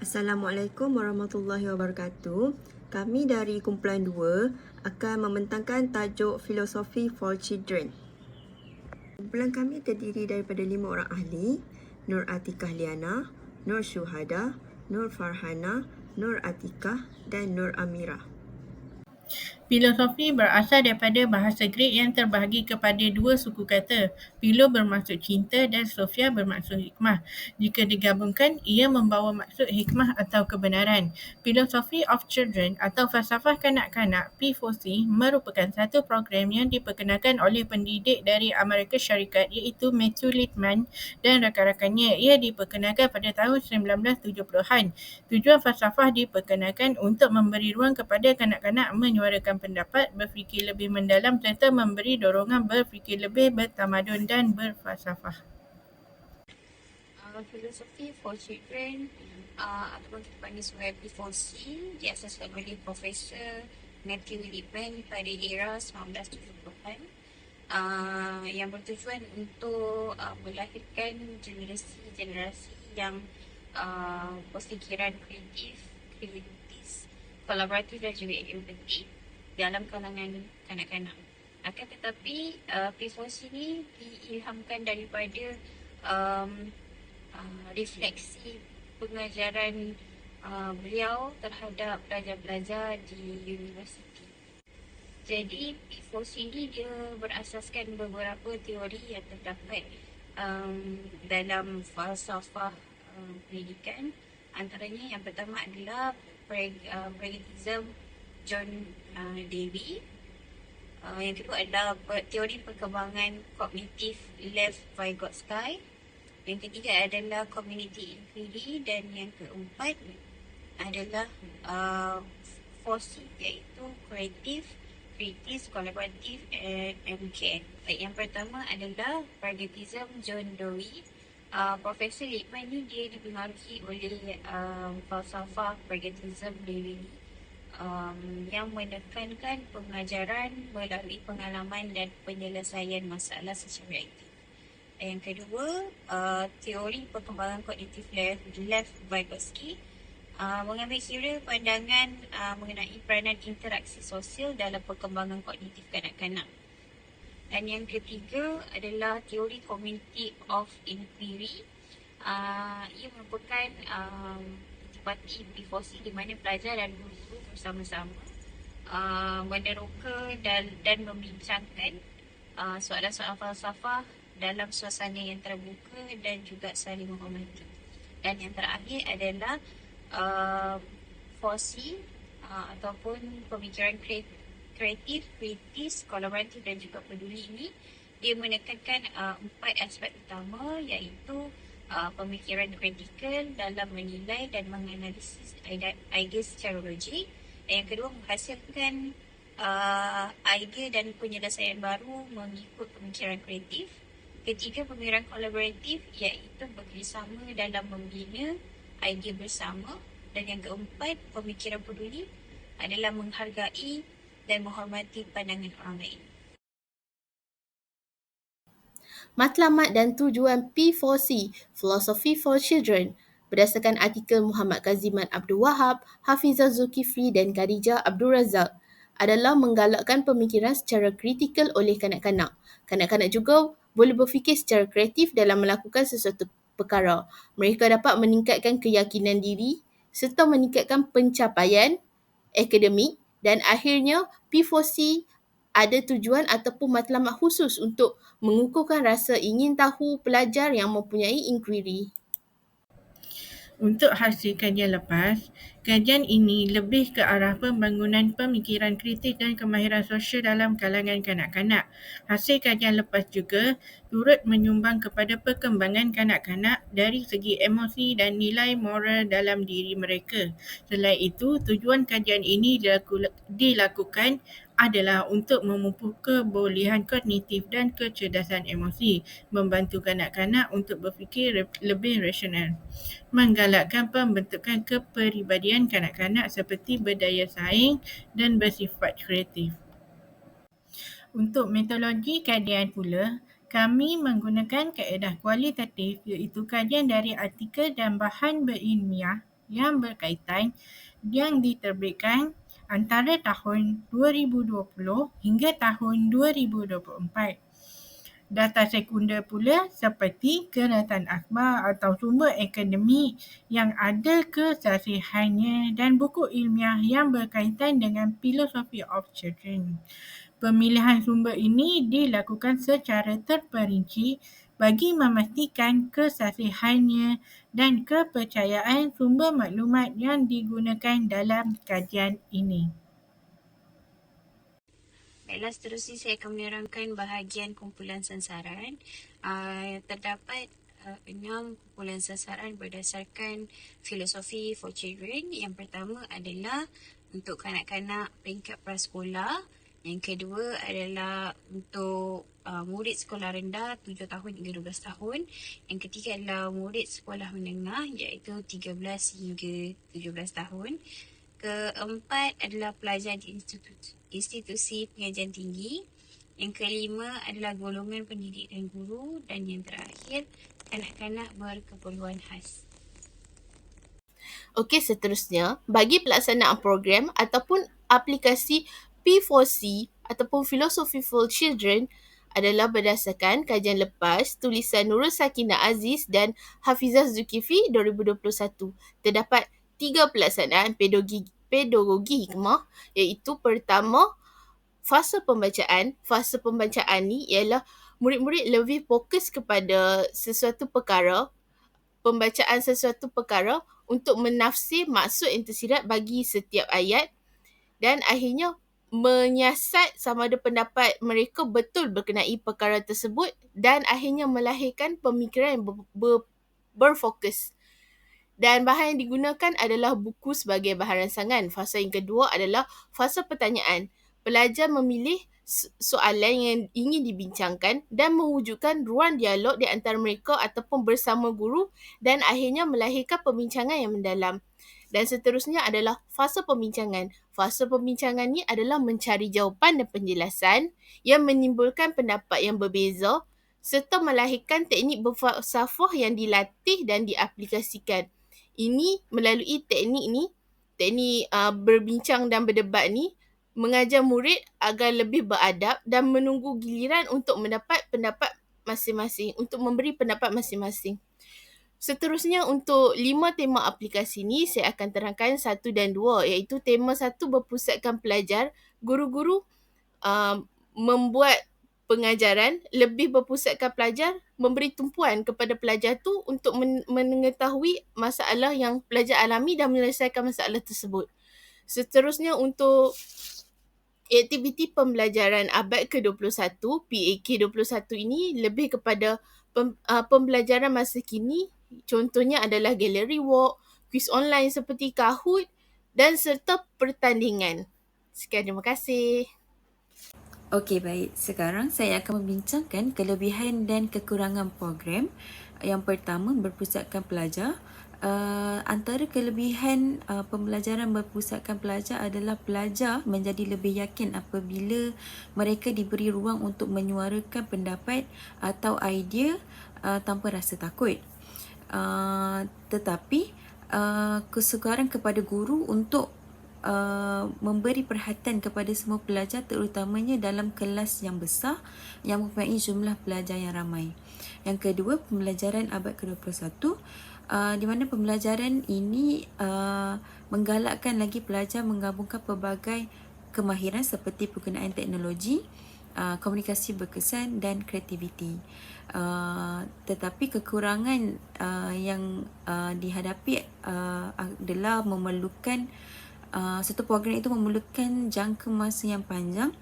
Assalamualaikum warahmatullahi wabarakatuh. Kami dari kumpulan 2 akan membentangkan tajuk Filosofi for Children. Kumpulan kami terdiri daripada lima orang ahli, Nur Atikah Liana, Nur Syuhada, Nur Farhana, Nur Atikah dan Nur Amira. Filosofi berasal daripada bahasa Greek yang terbahagi kepada dua suku kata. Philo bermaksud cinta dan Sophia bermaksud hikmah. Jika digabungkan, ia membawa maksud hikmah atau kebenaran. Philosophy of Children atau falsafah kanak-kanak P4C merupakan satu program yang diperkenalkan oleh pendidik dari Amerika Syarikat iaitu Matthew Littman dan rakan-rakannya. Ia diperkenalkan pada tahun 1970-an. Tujuan falsafah diperkenalkan untuk memberi ruang kepada kanak-kanak menyuarakan pendapat, berfikir lebih mendalam serta memberi dorongan berfikir lebih bertamadun dan berfalsafah. Filosofi for children uh, ataupun kita panggil sebagai P4C diasaskan oleh Profesor Matthew Lippman pada era 1970-an uh, yang bertujuan untuk uh, melahirkan generasi-generasi yang uh, berfikiran kreatif, kritis, kolaboratif dan juga empatik dalam kalangan kanak-kanak. Akan tetapi uh, P4C ni diilhamkan daripada um, uh, refleksi pengajaran uh, beliau terhadap pelajar-pelajar di universiti. Jadi P4C ni dia berasaskan beberapa teori yang terdapat um, dalam falsafah um, pendidikan. Antaranya yang pertama adalah uh, pragmatism John uh, Dewey. Uh, yang kedua adalah teori perkembangan kognitif Lev Vygotsky. Yang ketiga adalah community inquiry dan yang keempat adalah uh, fosil iaitu kreatif, kritis, kolaboratif and MKN. Yang pertama adalah pragmatism John Dewey. Uh, Profesor Lippmann ni dia dipengaruhi oleh uh, falsafah pragmatism Dewey um, yang menekankan pengajaran melalui pengalaman dan penyelesaian masalah secara aktif. Yang kedua, uh, teori perkembangan kognitif Lev Vygotsky uh, mengambil kira pandangan uh, mengenai peranan interaksi sosial dalam perkembangan kognitif kanak-kanak. Dan yang ketiga adalah teori community of inquiry. Uh, ia merupakan um, parti B4C di mana pelajar dan guru bersama-sama uh, meneroka dan dan membincangkan uh, soalan-soalan falsafah dalam suasana yang terbuka dan juga saling menghormati. Dan yang terakhir adalah uh, fosi uh, ataupun pemikiran kreatif, kritis, kolaboratif dan juga peduli ini dia menekankan uh, empat aspek utama iaitu uh, pemikiran kritikal dalam menilai dan menganalisis idea secara logik yang kedua, menghasilkan uh, idea dan penyelesaian baru mengikut pemikiran kreatif. Ketiga, pemikiran kolaboratif iaitu bekerjasama dalam membina idea bersama. Dan yang keempat, pemikiran peduli adalah menghargai dan menghormati pandangan orang lain. Matlamat dan tujuan P4C, Philosophy for Children, berdasarkan artikel Muhammad Kaziman Abdul Wahab, Hafizah Zulkifli dan Khadijah Abdul Razak adalah menggalakkan pemikiran secara kritikal oleh kanak-kanak. Kanak-kanak juga boleh berfikir secara kreatif dalam melakukan sesuatu perkara. Mereka dapat meningkatkan keyakinan diri serta meningkatkan pencapaian akademik dan akhirnya P4C ada tujuan ataupun matlamat khusus untuk mengukuhkan rasa ingin tahu pelajar yang mempunyai inquiry. Untuk hasil kajian lepas, kajian ini lebih ke arah pembangunan pemikiran kritis dan kemahiran sosial dalam kalangan kanak-kanak. Hasil kajian lepas juga turut menyumbang kepada perkembangan kanak-kanak dari segi emosi dan nilai moral dalam diri mereka. Selain itu, tujuan kajian ini dilakukan adalah untuk memupuk kebolehan kognitif dan kecerdasan emosi, membantu kanak-kanak untuk berfikir lebih rasional, menggalakkan pembentukan kepribadian kanak-kanak seperti berdaya saing dan bersifat kreatif. Untuk metodologi kajian pula, kami menggunakan kaedah kualitatif iaitu kajian dari artikel dan bahan berilmiah yang berkaitan yang diterbitkan antara tahun 2020 hingga tahun 2024. Data sekunder pula seperti keratan akhbar atau sumber akademik yang ada kesahihannya dan buku ilmiah yang berkaitan dengan filosofi of children. Pemilihan sumber ini dilakukan secara terperinci bagi memastikan kesahihannya dan kepercayaan sumber maklumat yang digunakan dalam kajian ini. Baiklah, seterusnya saya akan menerangkan bahagian kumpulan sasaran. Uh, terdapat uh, enam kumpulan sasaran berdasarkan filosofi for children. Yang pertama adalah untuk kanak-kanak peringkat prasekolah. Yang kedua adalah untuk uh, murid sekolah rendah 7 tahun hingga 12 tahun. Yang ketiga adalah murid sekolah menengah iaitu 13 hingga 17 tahun. Keempat adalah pelajar di institusi, institusi pengajian tinggi. Yang kelima adalah golongan pendidik dan guru. Dan yang terakhir, kanak-kanak berkeperluan khas. Okey, seterusnya, bagi pelaksanaan program ataupun aplikasi P4C ataupun Philosophy for Children adalah berdasarkan kajian lepas tulisan Nurul Sakinah Aziz dan Hafizah Zulkifli 2021. Terdapat tiga pelaksanaan pedagogi, pedagogi hikmah iaitu pertama fasa pembacaan. Fasa pembacaan ni ialah murid-murid lebih fokus kepada sesuatu perkara, pembacaan sesuatu perkara untuk menafsir maksud yang tersirat bagi setiap ayat dan akhirnya menyiasat sama ada pendapat mereka betul berkenai perkara tersebut dan akhirnya melahirkan pemikiran yang ber, ber, berfokus. Dan bahan yang digunakan adalah buku sebagai bahan rangsangan. Fasa yang kedua adalah fasa pertanyaan. Pelajar memilih soalan yang ingin dibincangkan dan mewujudkan ruang dialog di antara mereka ataupun bersama guru dan akhirnya melahirkan pembincangan yang mendalam. Dan seterusnya adalah fasa pembincangan. Fasa pembincangan ni adalah mencari jawapan dan penjelasan yang menimbulkan pendapat yang berbeza serta melahirkan teknik berfalsafah yang dilatih dan diaplikasikan ini melalui teknik ni, teknik uh, berbincang dan berdebat ni mengajar murid agar lebih beradab dan menunggu giliran untuk mendapat pendapat masing-masing, untuk memberi pendapat masing-masing. Seterusnya untuk lima tema aplikasi ni saya akan terangkan satu dan dua iaitu tema satu berpusatkan pelajar, guru-guru uh, membuat pengajaran lebih berpusatkan pelajar memberi tumpuan kepada pelajar tu untuk men- mengetahui masalah yang pelajar alami dan menyelesaikan masalah tersebut. Seterusnya untuk aktiviti pembelajaran abad ke-21, PAK 21 ini lebih kepada pem- uh, pembelajaran masa kini. Contohnya adalah gallery walk, quiz online seperti Kahoot dan serta pertandingan. Sekian terima kasih. Okey baik, sekarang saya akan membincangkan kelebihan dan kekurangan program. Yang pertama berpusatkan pelajar. Uh, antara kelebihan uh, pembelajaran berpusatkan pelajar adalah pelajar menjadi lebih yakin apabila mereka diberi ruang untuk menyuarakan pendapat atau idea uh, tanpa rasa takut. Uh, tetapi uh, kesukaran kepada guru untuk uh, memberi perhatian kepada semua pelajar terutamanya dalam kelas yang besar yang mempunyai jumlah pelajar yang ramai. Yang kedua, pembelajaran abad ke-21 uh, di mana pembelajaran ini uh, menggalakkan lagi pelajar menggabungkan pelbagai kemahiran seperti penggunaan teknologi, uh, komunikasi berkesan dan kreativiti. Uh, tetapi kekurangan uh, yang uh, dihadapi uh, adalah memerlukan uh, uh, satu program itu memerlukan jangka masa yang panjang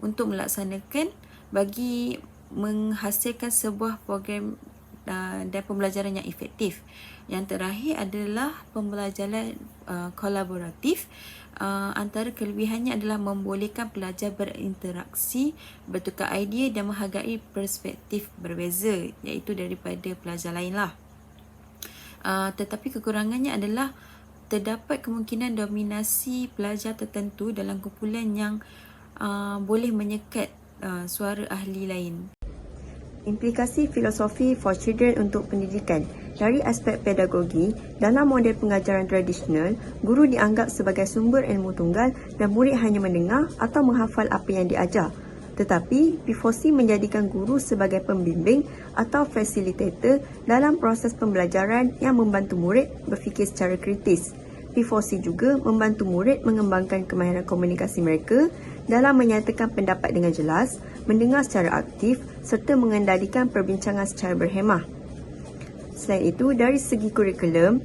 untuk melaksanakan bagi menghasilkan sebuah program uh, dan pembelajaran yang efektif. Yang terakhir adalah pembelajaran uh, kolaboratif. Uh, antara kelebihannya adalah membolehkan pelajar berinteraksi, bertukar idea dan menghargai perspektif berbeza iaitu daripada pelajar lain lah. Uh, tetapi kekurangannya adalah terdapat kemungkinan dominasi pelajar tertentu dalam kumpulan yang uh, boleh menyekat uh, suara ahli lain. Implikasi filosofi for children untuk pendidikan. Dari aspek pedagogi, dalam model pengajaran tradisional, guru dianggap sebagai sumber ilmu tunggal dan murid hanya mendengar atau menghafal apa yang diajar. Tetapi, P4C menjadikan guru sebagai pembimbing atau facilitator dalam proses pembelajaran yang membantu murid berfikir secara kritis. P4C juga membantu murid mengembangkan kemahiran komunikasi mereka dalam menyatakan pendapat dengan jelas, mendengar secara aktif serta mengendalikan perbincangan secara berhemah. Selain itu, dari segi kurikulum,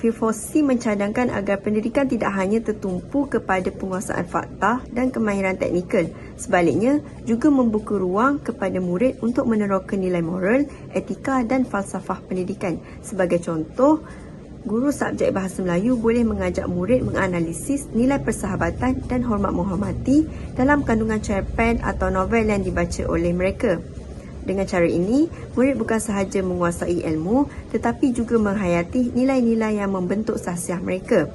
P4C mencadangkan agar pendidikan tidak hanya tertumpu kepada penguasaan fakta dan kemahiran teknikal. Sebaliknya, juga membuka ruang kepada murid untuk meneroka nilai moral, etika dan falsafah pendidikan. Sebagai contoh, guru subjek Bahasa Melayu boleh mengajak murid menganalisis nilai persahabatan dan hormat menghormati dalam kandungan cerpen atau novel yang dibaca oleh mereka. Dengan cara ini, murid bukan sahaja menguasai ilmu tetapi juga menghayati nilai-nilai yang membentuk sahsiah mereka.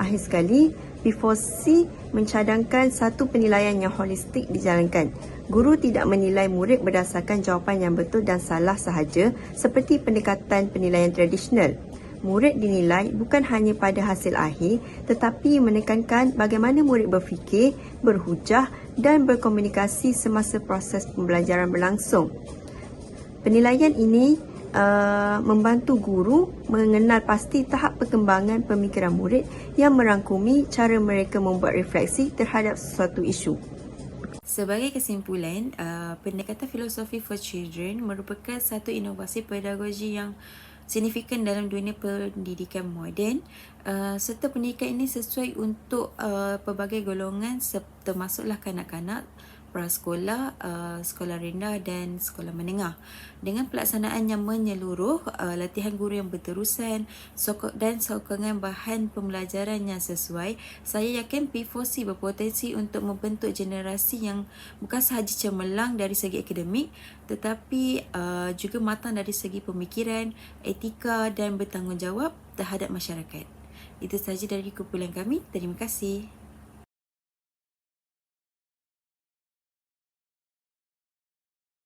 Akhir sekali, P4C mencadangkan satu penilaian yang holistik dijalankan. Guru tidak menilai murid berdasarkan jawapan yang betul dan salah sahaja seperti pendekatan penilaian tradisional. Murid dinilai bukan hanya pada hasil akhir tetapi menekankan bagaimana murid berfikir, berhujah dan berkomunikasi semasa proses pembelajaran berlangsung. Penilaian ini uh, membantu guru mengenal pasti tahap perkembangan pemikiran murid yang merangkumi cara mereka membuat refleksi terhadap sesuatu isu. Sebagai kesimpulan, uh, pendekatan filosofi for children merupakan satu inovasi pedagogi yang signifikan dalam dunia pendidikan moden. Uh, serta pendidikan ini sesuai untuk uh, pelbagai golongan termasuklah kanak-kanak prasekolah, uh, sekolah rendah dan sekolah menengah. Dengan pelaksanaan yang menyeluruh, uh, latihan guru yang berterusan sokong dan sokongan bahan pembelajaran yang sesuai, saya yakin P4C berpotensi untuk membentuk generasi yang bukan sahaja cemerlang dari segi akademik tetapi uh, juga matang dari segi pemikiran, etika dan bertanggungjawab terhadap masyarakat. Itu sahaja dari kumpulan kami. Terima kasih.